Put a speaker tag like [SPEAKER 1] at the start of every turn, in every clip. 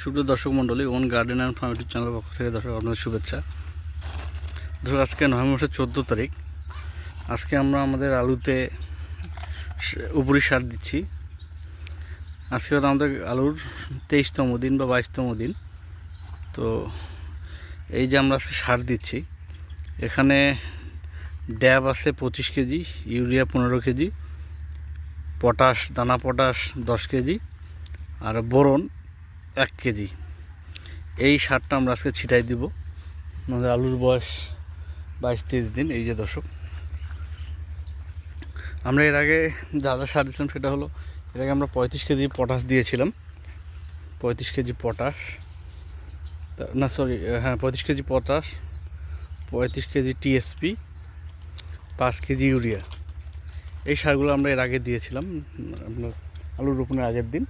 [SPEAKER 1] সুপ্রিয় দর্শক মণ্ডলী own garden and farm YouTube চ্যানেলের পক্ষ থেকে দর্শক আপনাদের শুভেচ্ছা। দর্শক আজকে নভেম্বর মাসের চোদ্দ তারিখ। আজকে আমরা আমাদের আলুতে উপরি সার দিচ্ছি। আজকে হয়তো আমাদের আলুর তেইশতম দিন বা বাইশতম দিন। তো এই যে আমরা আজকে সার দিচ্ছি, এখানে ড্যাব আছে পঁচিশ কেজি, ইউরিয়া পনেরো কেজি, পটাশ, দানা পটাশ দশ কেজি, আর বোরন এক কেজি। এই সারটা আমরা আজকে ছিটাই দিব। আমাদের আলুর বয়স বাইশ তেইশ দিন, এই যে দর্শক। আমরা এর আগে যা যা সার দিয়েছিলাম সেটা হলো, এর আগে আমরা পঁয়ত্রিশ কেজি পটাশ দিয়েছিলাম। পঁয়ত্রিশ কেজি পটাশ। না সরি হ্যাঁ পঁয়ত্রিশ কেজি পটাশ, পঁয়ত্রিশ কেজি টিএসপি পাঁচ কেজি ইউরিয়া। এই সারগুলো আমরা এর আগে দিয়েছিলাম আপনার আলু রোপণের আগের দিন।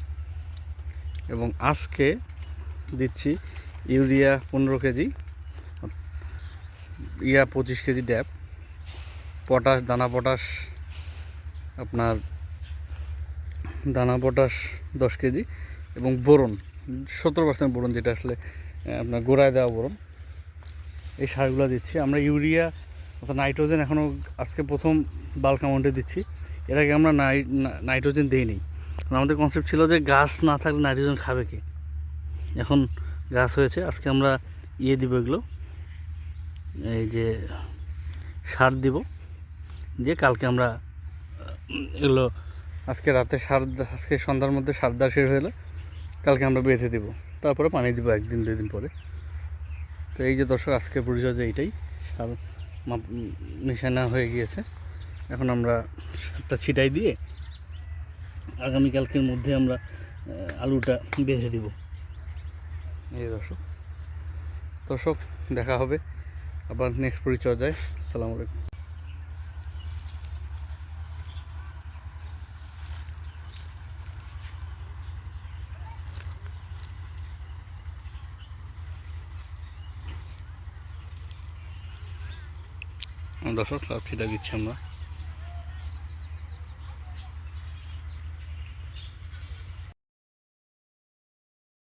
[SPEAKER 1] এবং আজকে দিচ্ছি ইউরিয়া পনেরো কেজি, ইয়া পঁচিশ কেজি ড্যাপ পটাশ, দানা পটাশ, আপনার দানা পটাশ দশ কেজি এবং বোরন, সত্তর পার্সেন্ট বোরন যেটা আসলে আপনার গোড়ায় দেওয়া বোরন। এই সারগুলো দিচ্ছি। আমরা ইউরিয়া, অর্থাৎ নাইট্রোজেন এখনও আজকে প্রথম বাল্ক অ্যামাউন্টে দিচ্ছি। এর আগে আমরা নাই নাইট্রোজেন দিইনি। আমাদের কনসেপ্ট ছিল যে গাছ না থাকলে নাইট্রোজেন খাবে কে? এখন গাছ হয়েছে, আজকে আমরা ইয়ে দিব এগুলো। এই যে সার দিব, দিয়ে কালকে আমরা, এগুলো আজকে রাতে সার, আজকে সন্ধ্যার মধ্যে সার দেওয়া শেষ হলে কালকে আমরা বেঁধে দিব, তারপরে পানি দিব একদিন, দুই দিন পরে। তো এই যে দর্শক, আজকে পরিচর্যা এইটাই সার মিশানো হয়ে গিয়েছে। এখন আমরা সারটা ছিটাই দিয়ে আগামীকালকের মধ্যে আমরা আলুটা বেঁধে দিব। এই দর্শক দর্শক, দেখা হবে আবার নেক্সট পরিচর্যায়। আসসালামু আলাইকুম। দর্শক, রাত্রিটা দিচ্ছি আমরা।